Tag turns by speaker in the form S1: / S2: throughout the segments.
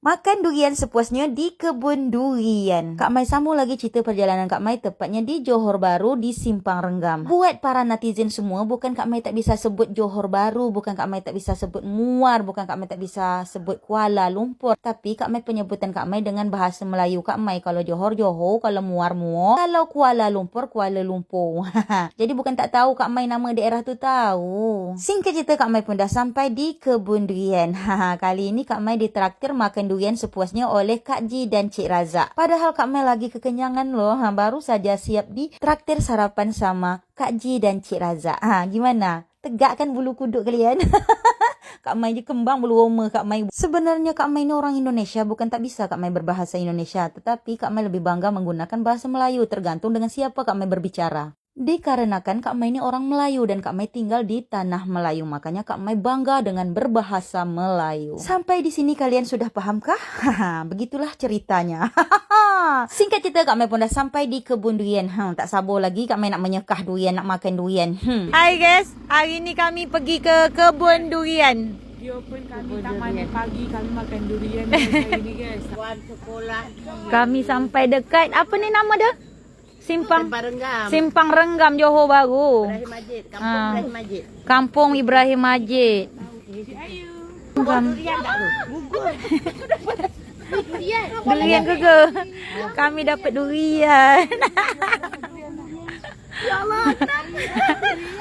S1: Makan durian sepuasnya di kebun durian. Kak Mai sambung lagi cerita perjalanan Kak Mai tepatnya di Johor Baru di Simpang Renggam. Buat para netizen semua, bukan Kak Mai tak bisa sebut Johor Baru, bukan Kak Mai tak bisa sebut Muar, bukan Kak Mai tak bisa sebut Kuala Lumpur. Tapi Kak Mai penyebutan Kak Mai dengan bahasa Melayu Kak Mai. Kalau Johor, Johor. Kalau Muar, Muar. Kalau Kuala Lumpur, Kuala Lumpur. Jadi bukan tak tahu Kak Mai nama daerah tu tahu. Singkat cerita Kak Mai pun dah sampai di kebun durian. Kali ini Kak Mai ditraktir makan durian sepuasnya oleh Kak Ji dan Cik Razak. Padahal Kak Mel lagi kekenyangan loh. Ha, baru saja siap di traktir sarapan sama Kak Ji dan Cik Razak. Ha, gimana? Tegak kan bulu kuduk kalian? Kak Mai je kembang bulu roma Kak Mai. Sebenarnya Kak Mai ni orang Indonesia bukan tak bisa Kak Mai berbahasa Indonesia. Tetapi Kak Mai lebih bangga menggunakan bahasa Melayu tergantung dengan siapa Kak Mai berbicara. Dikarenakan Kak Mai ini orang Melayu dan Kak Mai tinggal di tanah Melayu. Makanya Kak Mai bangga dengan berbahasa Melayu. Sampai di sini kalian sudah pahamkah? Haha, begitulah ceritanya. Singkat cerita Kak Mai pun dah sampai di kebun durian. Hmm, tak sabar lagi Kak Mai nak menyekah durian, nak makan durian. Hmm. Hai guys, hari ni kami pergi ke kebun durian.
S2: Dia pun kami tak mandi pagi kami makan durian hari ni guys.
S1: Kami sampai dekat apa ni nama dia? Simpang
S3: Barenggam.
S1: Simpang Renggam Johor Baru.
S3: Ibrahim Majid, Kampung
S1: Ah.
S3: Ibrahim Majid.
S1: Kampung Ibrahim Majid. Kam
S3: Durian. Durian.
S1: durian ke ke? Kami dapat durian.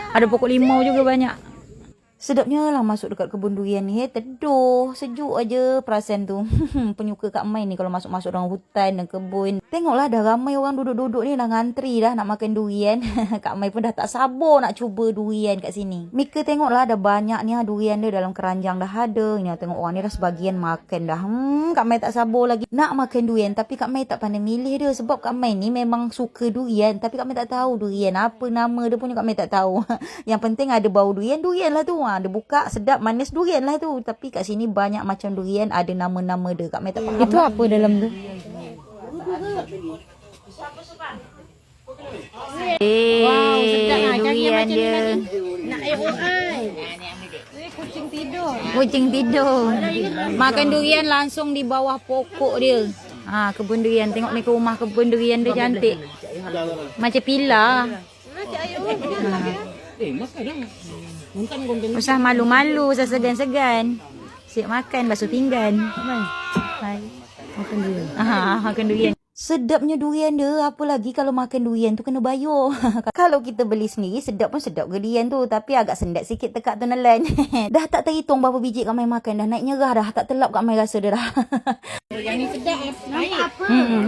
S1: Ada pokok limau juga banyak. Sedapnya lah masuk dekat kebun durian ni. Eh. Teduh, sejuk aja perasaan tu. Penyuka Kak Mai ni kalau masuk-masuk dalam hutan dan kebun. Tengoklah dah ramai orang duduk-duduk ni dah ngantri dah nak makan durian. Kak Mai pun dah tak sabar nak cuba durian kat sini. Mika tengoklah ada banyak ni ah, durian dia dalam keranjang dah ada. Ni ah, tengok orang ni dah sebagian makan dah. Hmm, Kak Mai tak sabar lagi nak makan durian. Tapi Kak Mai tak pandai milih dia. Sebab Kak Mai ni memang suka durian. Tapi Kak Mai tak tahu durian. Apa nama dia pun Kak Mai tak tahu. Yang penting ada bau durian, durian lah tu. Ha, dia buka sedap manis durian lah tu. Tapi kat sini banyak macam durian ada nama-nama dia. Kak Mai tak faham. Itu apa dalam tu? Eh, wow, sedap lah. Yang macam dia.
S3: Nak air ai.
S1: Kucing tidur. Makan durian langsung di bawah pokok dia. Ha, kebun durian. Tengok ni ke rumah kebun durian dia cantik. Macam pilar. Ha. Usah malu-malu, usah segan-segan. Siap makan, basuh pinggan. Hai. Hai. Makan durian. Ha, makan durian. Sedapnya durian dia. Apa lagi kalau makan durian tu kena bayar. kalau kita beli sendiri, sedap pun sedap durian tu. Tapi agak sendat sikit tekak tu nelan. dah tak terhitung berapa biji Kak Mai makan. Dah naik nyerah dah. Tak telap Kak Mai rasa dia dah.
S3: Yang ni sedap. Nampak apa?
S1: hmm, hmm,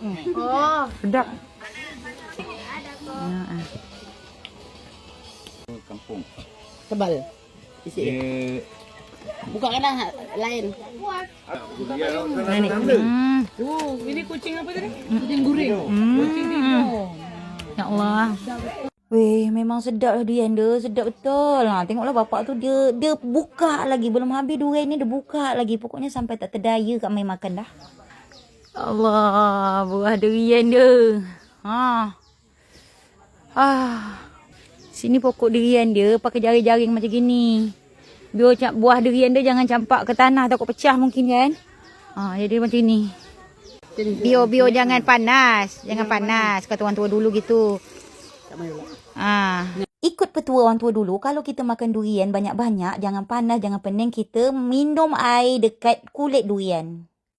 S1: hmm.
S3: Oh,
S1: Sedap.
S4: Kampung.
S3: tebal. Isi.
S4: Dia
S3: Buka kanan lain.
S1: Hmm.
S2: Oh, ini kucing apa tadi? Kucing guring. Kucing tidur.
S1: Ya Allah. Weh, memang sedap lah durian dia. Sedap betul. Ha, tengoklah bapak tu dia dia buka lagi. Belum habis durian ni dia buka lagi. Pokoknya sampai tak terdaya kat main makan dah. Allah, buah durian dia. Ha. Ah. Sini pokok durian dia pakai jaring-jaring macam gini. Biar buah durian dia jangan campak ke tanah takut pecah mungkin kan. Ha, jadi macam ni. Bio-bio jangan panas. Jangan panas. Kata orang tua dulu gitu. Ah. Ikut petua orang tua dulu, kalau kita makan durian banyak-banyak, jangan panas, jangan pening, kita minum air dekat kulit durian.